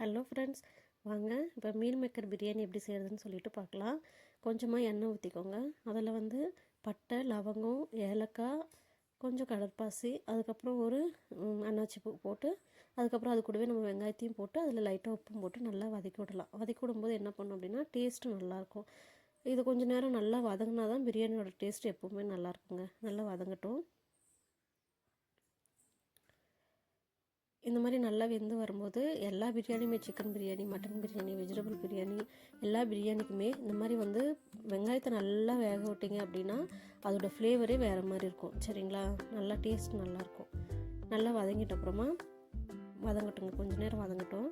Hello friends வாங்க. இப்போ meal maker biryani எப்படி செய்கிறதுன்னு சொல்லிட்டு பார்க்கலாம் கொஞ்சமாக எண்ணெய் ஊற்றிக்கோங்க அதில் வந்து பட்டை லவங்கம் ஏலக்காய் கொஞ்சம் கடற்பாசி அதுக்கப்புறம் ஒரு அன்னாச்சி பூ போட்டு அதுக்கப்புறம் அது கூடவே நம்ம வெங்காயத்தையும் போட்டு அதில் லைட்டாக உப்பும் போட்டு நல்லா வதக்கி விடலாம். வதக்கி விடும்போது என்ன பண்ணும் அப்படின்னா டேஸ்ட்டு நல்லாயிருக்கும் இது கொஞ்சம் நேரம் நல்லா வதங்கினா தான் பிரியாணியோட டேஸ்ட் எப்போவுமே நல்லா இருக்குங்க. நல்லா வதங்கட்டும். இந்த மாதிரி நல்லா வெந்து வரும்போது எல்லா பிரியாணியுமே chicken biryani mutton biryani vegetable biryani எல்லா பிரியாணிக்குமே இந்த மாதிரி வந்து வெங்காயத்தை நல்லா வேக விட்டிங்க அப்படின்னா அதோட ஃப்ளேவரே வேறு மாதிரி இருக்கும். சரிங்களா? நல்லா டேஸ்ட் நல்லாயிருக்கும் நல்லா வதங்கிட்ட அப்புறமா வதங்கட்டுங்க. கொஞ்சம் நேரம் வதங்கட்டும்.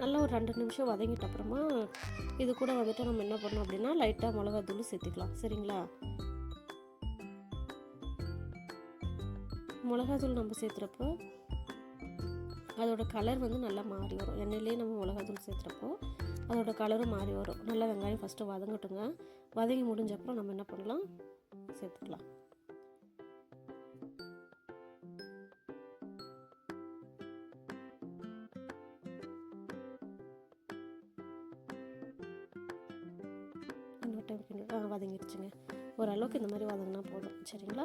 நல்லா ஒரு ரெண்டு நிமிஷம் வதங்கிட்ட அப்புறமா இது கூட வந்துட்டு நம்ம என்ன பண்ணோம் அப்படின்னா லைட்டாக மிளகாத்தூள் சேர்த்துக்கலாம். சரிங்களா? மிளகாத்தூள் நம்ம சேர்த்துறப்போ அதோட கலர் வந்து நல்லா மாறி வரும். எண்ணெயிலே நம்ம மிளகாத்தூள் சேர்த்துறப்போ அதோட கலரும் மாறி வரும். நல்லா வெங்காயம் ஃபஸ்ட்டு வதங்கட்டுங்க. வதங்கி முடிஞ்சப்பறம் நம்ம என்ன பண்ணலாம்? சேர்த்துக்கலாம். டைம் கிண்டி வதங்கிடுச்சுங்க ஓரளவுக்கு இந்த மாதிரி வதங்கினா போதும் சரிங்களா?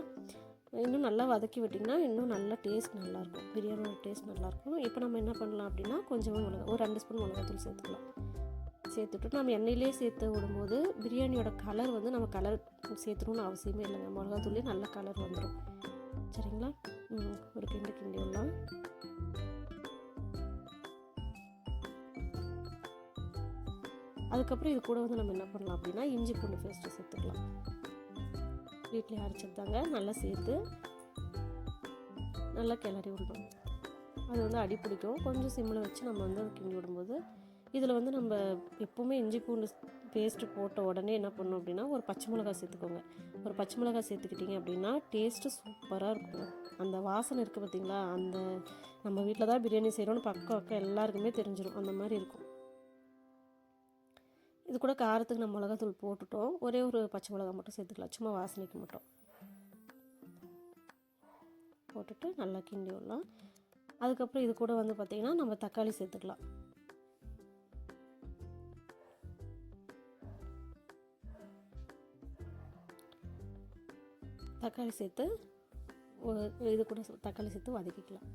இன்னும் நல்லா வதக்கி விட்டிங்கன்னா இன்னும் நல்லா டேஸ்ட் நல்லாயிருக்கும். பிரியாணியோட டேஸ்ட் நல்லாயிருக்கும். இப்போ நம்ம என்ன பண்ணலாம் அப்படின்னா கொஞ்சமாக மிளகா ஒரு ரெண்டு ஸ்பூன் மிளகாத்தூள் சேர்த்துக்கலாம். சேர்த்துட்டு நம்ம எண்ணெயிலே சேர்த்து விடும்போது பிரியாணியோட கலர் வந்து நம்ம கலர் சேர்த்துணுன்னு அவசியமே இல்லைங்க. மிளகாத்தூள்லேயே நல்ல கலர் வந்துடும் சரிங்களா? ம், ஒரு கிண்டு கிண்டி விடலாம். அதுக்கப்புறம் இது கூட வந்து நம்ம என்ன பண்ணலாம் அப்படின்னா இஞ்சி பூண்டு பேஸ்ட்டு சேர்த்துக்கலாம். வீட்டிலே அரைச்சிருந்தாங்க நல்லா சேர்த்து நல்லா கிளறி விடணும். அது வந்து அடி பிடிக்கும். கொஞ்சம் சிம்மில் வச்சு நம்ம வந்து கிண்டி விடும்போது இதில் வந்து நம்ம எப்போவுமே இஞ்சி பூண்டு பேஸ்ட்டு போட்ட உடனே என்ன பண்ணும் அப்படின்னா ஒரு பச்சை மிளகாய் சேர்த்துக்கோங்க. ஒரு பச்சை மிளகாய் சேர்த்துக்கிட்டிங்க அப்படின்னா டேஸ்ட்டு சூப்பராக இருக்கும். அந்த வாசனை இருக்குது பார்த்தீங்களா அந்த நம்ம வீட்டில் தான் பிரியாணி செய்கிறோன்னு பக்கம் பக்கம் எல்லாருக்குமே தெரிஞ்சிடும் அந்த மாதிரி இருக்கும். இது கூட காரத்துக்கு நம்ம மிளகாத்தூள் போட்டுட்டோம். ஒரே ஒரு பச்சை மிளகா மட்டும் சேர்த்துக்கலாம். சும்மா வாசனைக்கு மட்டும். போட்டுட்டு நல்லா கிண்டி விடலாம். அதுக்கப்புறம் இது கூட வந்து பார்த்திங்கன்னா நம்ம தக்காளி சேர்த்துக்கலாம். தக்காளி சேர்த்து இது கூட தக்காளி சேர்த்து வதக்கிக்கலாம்.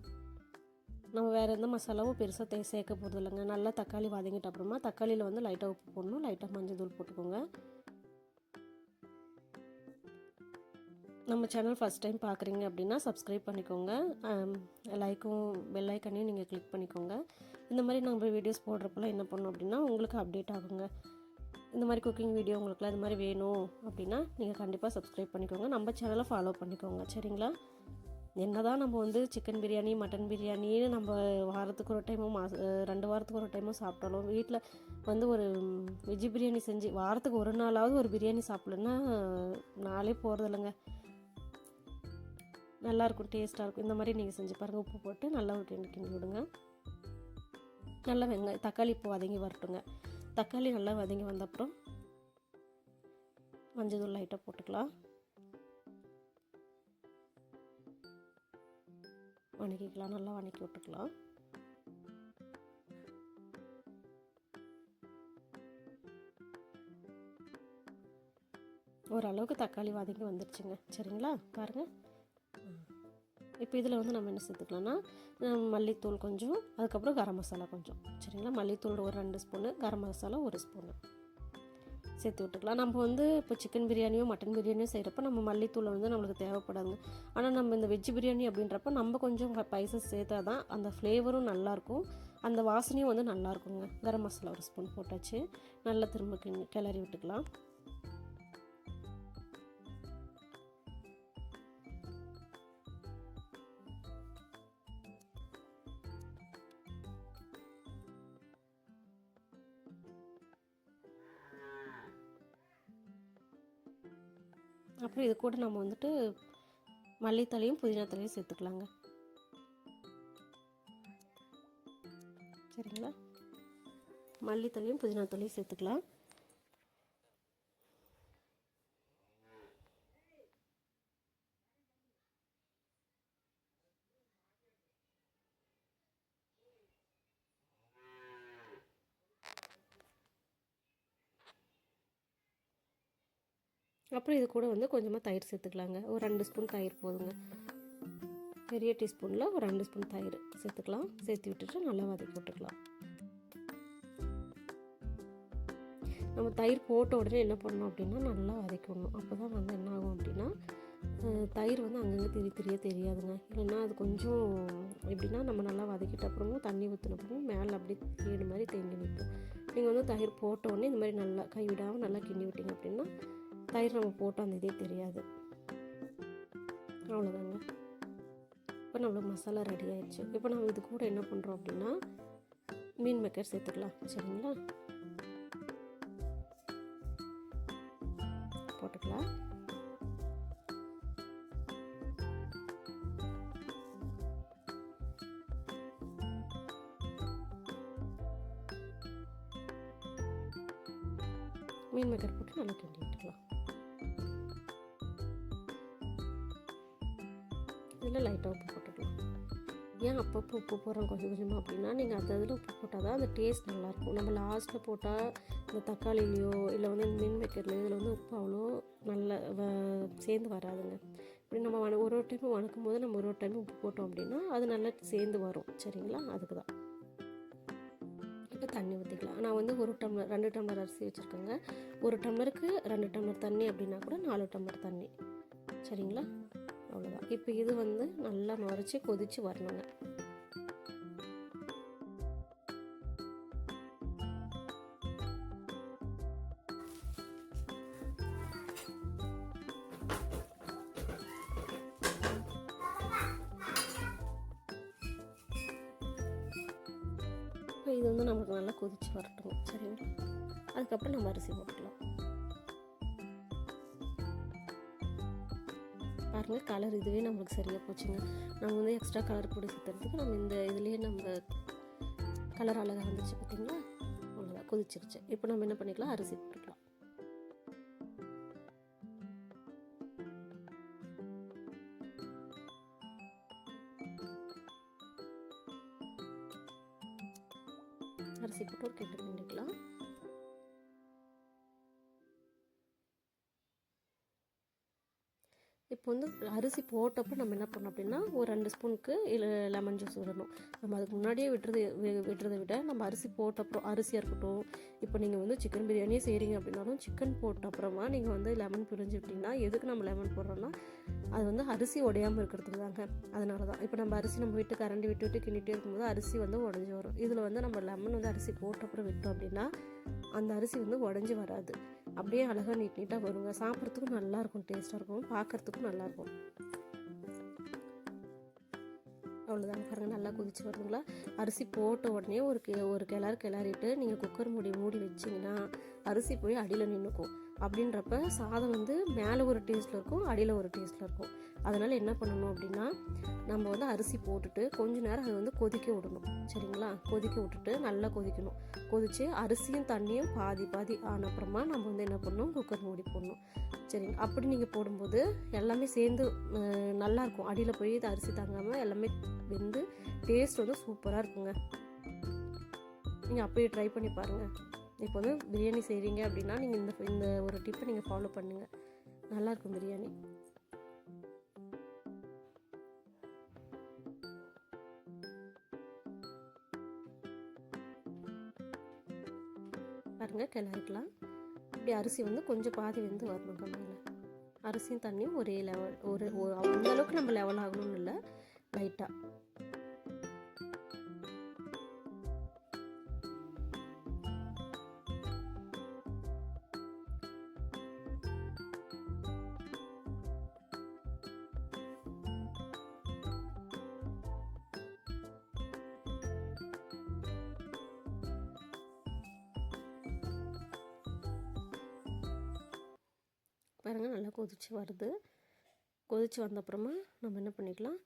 நம்ம வேறு எந்த மசாலாவும் பெருசாக தே சேர்க்க போகிறது இல்லைங்க நல்லா தக்காளி வதங்கிட்ட அப்புறமா தக்காளியில் வந்து லைட்டாக உப்பு போடணும். லைட்டாக மஞ்சள் தூள் போட்டுக்கோங்க. நம்ம சேனல் ஃபஸ்ட் டைம் பார்க்குறீங்க அப்படின்னா சப்ஸ்கிரைப் பண்ணிக்கோங்க. லைக்கும் பெல் ஐக்கனையும் நீங்கள் கிளிக் பண்ணிக்கோங்க. இந்த மாதிரி நம்ம வீடியோஸ் போடுறப்பெல்லாம் என்ன பண்ணணும் அப்படின்னா உங்களுக்கு அப்டேட் ஆகுங்க. இந்த மாதிரி குக்கிங் வீடியோ உங்களுக்குலாம் இந்த மாதிரி வேணும் அப்படின்னா நீங்கள் கண்டிப்பாக சப்ஸ்கிரைப் பண்ணிக்கோங்க. நம்ம சேனலை ஃபாலோ பண்ணிக்கோங்க. சரிங்களா? என்ன தான் நம்ம வந்து சிக்கன் பிரியாணி மட்டன் பிரியாணின்னு நம்ம வாரத்துக்கு ஒரு டைமோ மாச ரெண்டு வாரத்துக்கு ஒரு டைமும் சாப்பிட்டாலும் வீட்டில் வந்து ஒரு வெஜ்ஜு பிரியாணி செஞ்சு வாரத்துக்கு ஒரு நாளாவது ஒரு பிரியாணி சாப்பிட்லன்னா நாளே போகிறது இல்லைங்க நல்லாயிருக்கும் டேஸ்ட்டாக இருக்கும். இந்த மாதிரி நீங்கள் செஞ்சு பாருங்கள் உப்பு போட்டு நல்லா ஒரு கிண்டி விடுங்க. நல்லா வெங்காயம் தக்காளி இப்போ வதங்கி வரட்டுங்க. தக்காளி நல்லா வதங்கி வந்த அப்புறம் மஞ்சள் தூள் லைட்டாக போட்டுக்கலாம். வணக்கிக்கலாம் நல்லா வணக்கி விட்டுக்கலாம். ஓரளவுக்கு தக்காளி வதங்கி வந்துடுச்சுங்க சரிங்களா? பாருங்கள் இப்போ இதில் வந்து நம்ம என்ன சேர்த்துக்கலாம்னா மல்லித்தூள் கொஞ்சம் அதுக்கப்புறம் கரம் மசாலா கொஞ்சம். சரிங்களா? மல்லித்தூள் ஒரு ரெண்டு ஸ்பூனு கரம் மசாலா ஒரு ஸ்பூனு. சேர்த்து விட்டுக்கலாம். நம்ம வந்து இப்போ சிக்கன் பிரியாணியோ மட்டன் பிரியாணியோ செய்கிறப்ப நம்ம மல்லித்தூளை வந்து நம்மளுக்கு தேவைப்படாதுங்க. ஆனால் நம்ம இந்த வெஜ் பிரியாணி அப்படின்றப்ப நம்ம கொஞ்சம் ஸ்பைசஸ் சேர்த்தா தான் அந்த ஃப்ளேவரும் நல்லாயிருக்கும் அந்த வாசனையும் வந்து நல்லாயிருக்குங்க கரம் மசாலா ஒரு ஸ்பூன் போட்டாச்சு. நல்லா திரும்ப கிளறி விட்டுக்கலாம். அப்புறம் இது கூட நம்ம வந்துட்டு மல்லித்தலையும் புதினாத்தலையும் சேர்த்துக்கலாங்க. சரிங்களா? மல்லித்தலையும் புதினாத்தலையும் சேர்த்துக்கலாம். அப்புறம் இது கூட வந்து கொஞ்சமாக தயிர் சேர்த்துக்கலாங்க. ஒரு ரெண்டு ஸ்பூன் தயிர் போதுங்க. பெரிய டீஸ்பூனில் ஒரு ரெண்டு ஸ்பூன் தயிர் சேர்த்துக்கலாம். சேர்த்து விட்டுட்டு நல்லா வதக்கி விட்டுக்கலாம். நம்ம தயிர் போட்ட உடனே என்ன பண்ணணும் அப்படின்னா நல்லா வதக்கணும். அப்போ தான் வந்து என்ன ஆகும் அப்படின்னா தயிர் வந்து அங்கங்கே திரி திரிய தெரியாதுங்க. இல்லைன்னா அது கொஞ்சம் எப்படின்னா நம்ம நல்லா வதக்கிட்ட அப்புறமும் தண்ணி ஊற்றின அப்புறமும் மேலே அப்படியே தேடு மாதிரி தேங்கி நிற்கும். நீங்கள் வந்து தயிர் போட்ட உடனே இந்த மாதிரி நல்லா கைவிடாமல் நல்லா கிண்டி விட்டீங்க அப்படின்னா தயிர் நம்ம போட்டால் அந்த இதே தெரியாது. அவ்வளோதாங்க இப்போ நம்மளுக்கு மசாலா ரெடி ஆயிடுச்சு. இப்போ நம்ம இது கூட என்ன பண்ணுறோம் அப்படின்னா மீன் மேக்கர் சேர்த்துக்கலாம். சரிங்களா? போட்டுக்கலாம். மீன் மேக்கர் போட்டு நல்லா கிண்டி விட்டுக்கலாம். இதில் லைட்டாக உப்பு போட்டுக்கலாம். ஏன் அப்பப்போ உப்பு போடுறோம் கொஞ்சம் கொஞ்சமாக அப்படின்னா நீங்கள் அந்த இதில் உப்பு போட்டால் தான் அந்த டேஸ்ட் நல்லாயிருக்கும். நம்ம லாஸ்ட்டில் போட்டால் இந்த தக்காளிலையோ இல்லை வந்து இந்த மீன் இதில் வந்து உப்பு அவ்வளோ நல்ல வ- சேர்ந்து வராதுங்க. இப்படி நம்ம வண ஒரு ஒரு டைம் வணக்கும் போது நம்ம ஒரு ஒரு டைம் உப்பு போட்டோம் அப்படின்னா அது நல்லா சேர்ந்து வரும். சரிங்களா? அதுக்கு தான் இப்போ தண்ணி ஊற்றிக்கலாம் நான் வந்து ஒரு டம்ளர் ரெண்டு டம்ளர் அரிசி வச்சுருக்கேங்க. ஒரு டம்ளருக்கு ரெண்டு டம்ளர் தண்ணி அப்படின்னா கூட நாலு டம்ளர் தண்ணி. சரிங்களா? அவ்வளோதான் இப்போ இது வந்து நல்லா நுரைச்சி கொதித்து வரணுங்க. இப்போ இது வந்து நமக்கு நல்லா கொதித்து வரட்டும். சரிங்களா? அதுக்கப்புறம் நம்ம அரிசி போட்டுக்கலாம். பாருங்கள் கலர் இதுவே நம்மளுக்கு சரியாக போச்சுங்க. நம்ம வந்து எக்ஸ்ட்ரா கலர் பொடி சுற்றுறதுக்கு நம்ம இந்த இதுலேயே நம்ம கலர் அழகாக வந்துச்சு பார்த்தீங்களா அவ்வளோதான் கொதிச்சிருச்சு. இப்போ நம்ம என்ன பண்ணிக்கலாம்? அரிசி போட்டுக்கலாம். அரிசி போட்டு ஒரு கெட்டு பண்ணிக்கலாம். இப்போ வந்து அரிசி போட்டப்போ நம்ம என்ன பண்ணோம் அப்படின்னா ஒரு ரெண்டு ஸ்பூனுக்கு லெமன் ஜூஸ் விடணும். நம்ம அதுக்கு முன்னாடியே விட்டுறது வி- விடுறதை விட நம்ம அரிசி போட்ட அப்புறம் அரிசியாக இருக்கட்டும் இப்போ நீங்கள் வந்து சிக்கன் பிரியாணியே செய்கிறீங்க அப்படின்னாலும் சிக்கன் போட்ட அப்புறமா நீங்கள் வந்து லெமன் பிரிஞ்சு விட்டிங்கன்னா எதுக்கு நம்ம லெமன் போடுறோன்னா அது வந்து அரிசி உடையாமல் இருக்கிறதுக்கு தாங்க அதனால தான் இப்போ நம்ம அரிசி நம்ம விட்டு கரண்டி விட்டு விட்டு கிண்டிகிட்டே இருக்கும்போது அரிசி வந்து உடஞ்சி வரும். இதில் வந்து நம்ம லெமன் வந்து அரிசி போட்ட அப்புறம் விட்டோம் அப்படின்னா அந்த அரிசி வந்து உடஞ்சி வராது. அப்படியே அழகாக நீட் நீட்டாக வருங்க. சாப்பிட்றதுக்கும் நல்லாயிருக்கும் டேஸ்ட்டாக இருக்கும். பார்க்குறதுக்கும் நல்லாயிருக்கும். அவ்வளோதாங்க பாருங்கள் நல்லா கொதிச்சு வருதுங்களா? அரிசி போட்ட உடனே ஒரு கி ஒரு கிளறு கிளறிட்டு நீங்கள் குக்கர் மூடி மூடி வச்சிங்கன்னா அரிசி போய் அடியில் நின்றுக்கும் அப்படின்றப்ப சாதம் வந்து மேலே ஒரு டேஸ்ட்டில் இருக்கும் அடியில் ஒரு டேஸ்ட்டில் இருக்கும். அதனால் என்ன பண்ணணும் அப்படின்னா நம்ம வந்து அரிசி போட்டுட்டு கொஞ்ச நேரம் அதை வந்து கொதிக்க விடணும். சரிங்களா? கொதிக்க விட்டுட்டு நல்லா கொதிக்கணும். கொதித்து அரிசியும் தண்ணியும் பாதி பாதி ஆன அப்புறமா நம்ம வந்து என்ன பண்ணணும்? குக்கர் மூடி போடணும். சரிங்க. அப்படி நீங்கள் போடும்போது எல்லாமே சேர்ந்து நல்லாயிருக்கும் நல்லா இருக்கும். அடியில் போய் இது அரிசி தாங்காமல் எல்லாமே வெந்து டேஸ்ட் வந்து சூப்பராக இருக்குங்க. நீங்கள் அப்படியே ட்ரை பண்ணி பாருங்கள் இப்போ வந்து பிரியாணி செய்கிறீங்க அப்படின்னா நீங்கள் இந்த இந்த ஒரு டிப்பை நீங்கள் ஃபாலோ பண்ணுங்கள் நல்லாயிருக்கும் பிரியாணி. பாருங்கள் கிளறிக்கலாம். இப்படி அரிசி வந்து கொஞ்சம் பாதி வந்து வரணும் கம்மியில் அரிசியும் தண்ணியும் ஒரே லெவல் ஒரு ஒரு- அந்த அளவுக்கு நம்ம லெவல் ஆகணும்னு இல்லை லைட்டாக பாருங்கள் நல்லா கொதிச்சு வருது. கொதிச்சு வந்த அப்புறமா நம்ம என்ன பண்ணிக்கலாம்?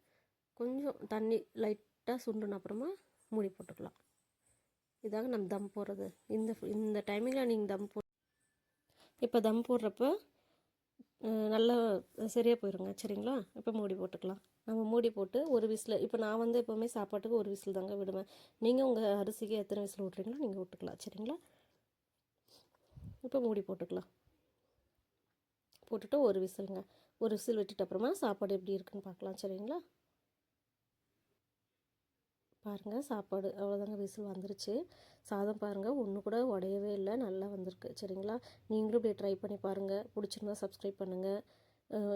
கொஞ்சம் தண்ணி லைட்டாக சுண்டுன அப்புறமா மூடி போட்டுக்கலாம். இதாங்க நம்ம தம் போடுறது. இந்த இந்த டைமிங்கில் நீங்கள் தம் போ இப்போ தம் போடுறப்ப நல்லா சரியாக போயிடுங்க சரிங்களா? இப்போ மூடி போட்டுக்கலாம். நம்ம மூடி போட்டு ஒரு விசில் இப்போ நான் வந்து எப்போவுமே சாப்பாட்டுக்கு ஒரு விசில் தாங்க விடுவேன். நீங்கள் உங்கள் அரிசிக்கு எத்தனை விசில் விட்றீங்களோ நீங்கள் விட்டுக்கலாம் சரிங்களா? இப்போ மூடி போட்டுக்கலாம். போட்டுட்டு ஒரு விசிலுங்க. ஒரு விசில் விட்டுட்டு அப்புறமா சாப்பாடு எப்படி இருக்குன்னு பார்க்கலாம் சரிங்களா? பாருங்கள் சாப்பாடு அவ்வளோதாங்க விசில் வந்துருச்சு. சாதம் பாருங்கள் ஒன்று கூட உடையவே இல்லை நல்லா வந்திருக்கு சரிங்களா? நீங்களும் இப்படி ட்ரை பண்ணி பாருங்கள் பிடிச்சிருந்தா சப்ஸ்கிரைப் பண்ணுங்கள்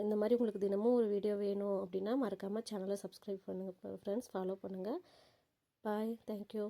இந்த மாதிரி உங்களுக்கு தினமும் ஒரு வீடியோ வேணும் அப்படின்னா மறக்காமல் சேனலை சப்ஸ்கிரைப் பண்ணுங்கள் ஃப்ரெண்ட்ஸ் ஃபாலோ பண்ணுங்கள் பாய் தேங்க்யூ